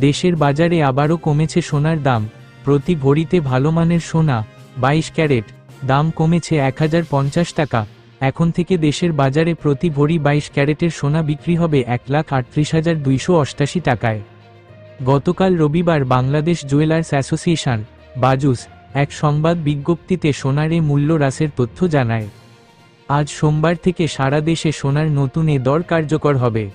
দেশের বাজারে আবারও কমেছে সোনার দাম। প্রতি ভরিতে ভালো মানের সোনা, বাইশ ক্যারেট, দাম কমেছে এক হাজার পঞ্চাশ টাকা। এখন থেকে দেশের বাজারে প্রতি ভরি বাইশ ক্যারেটের সোনা বিক্রি হবে এক লাখ আটত্রিশ হাজার দুইশো অষ্টাশি টাকায়। গতকাল রবিবার বাংলাদেশ জুয়েলার্স অ্যাসোসিয়েশন, বাজুস, এক সংবাদ বিজ্ঞপ্তিতে সোনার এ মূল্য হ্রাসের তথ্য জানায়। আজ সোমবার থেকে সারা দেশে সোনার নতুন এ দর কার্যকর হবে।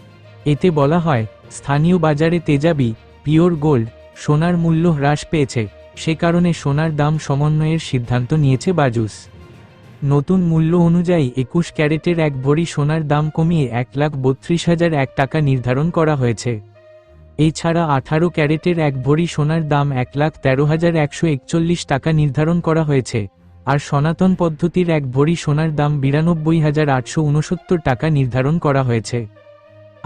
এতে বলা হয়, স্থানীয় বাজারে তেজাবি পিওর গোল্ড, সোনার মূল্য হ্রাস পেয়েছে, সে কারণে সোনার দাম সমন্বয়ের সিদ্ধান্ত নিয়েছে বাজুস। নতুন মূল্য অনুযায়ী একুশ ক্যারেটের এক ভরি সোনার দাম কমিয়ে এক লাখ বত্রিশ হাজার এক টাকা নির্ধারণ করা হয়েছে। এছাড়া আঠারো ক্যারেটের এক ভরি সোনার দাম এক লাখ তেরো হাজার একশো একচল্লিশ টাকা নির্ধারণ করা হয়েছে, আর সনাতন পদ্ধতির এক ভরি সোনার দাম বিরানব্বই হাজার আটশো উনসত্তর টাকা নির্ধারণ করা হয়েছে।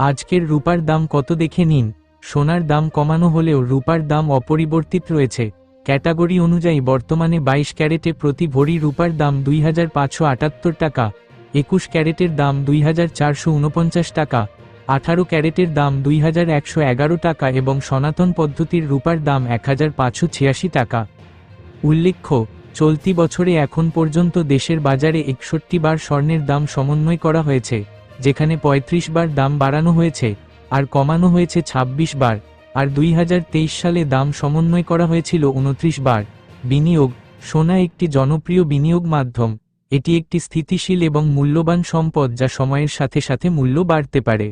আজকের রূপার দাম কত দেখে নিন। সোনার দাম কমানো হলেও রূপার দাম অপরিবর্তিত রয়েছে। ক্যাটাগরি অনুযায়ী বর্তমানে বাইশ ক্যারেটে প্রতি ভরি রূপার দাম দুই হাজার পাঁচশো আটাত্তর টাকা, একুশ ক্যারেটের দাম দুই হাজার চারশো উনপঞ্চাশ টাকা, আঠারো ক্যারেটের দাম দুই হাজার একশো এগারো টাকা এবং সনাতন পদ্ধতির রূপার দাম এক হাজার পাঁচশো ছিয়াশি টাকা। উল্লেখ্য, চলতি বছরে এখন পর্যন্ত দেশের বাজারে একষট্টি বার স্বর্ণের দাম সমন্বয় করা হয়েছে, যেখানে ৩৫ বার দাম বাড়ানো হয়েছে। আর কমানো হয়েছে ২৬ বার, আর দুই হাজার তেইশ সালে দাম সমন্বয় করা হয়েছিল উনত্রিশ বার। বিনিয়োগ, সোনা একটি জনপ্রিয় বিনিয়োগ মাধ্যম। এটি একটি স্থিতিশীল এবং মূল্যবান সম্পদ যা সময়ের সাথে সাথে মূল্য বাড়তে পারে।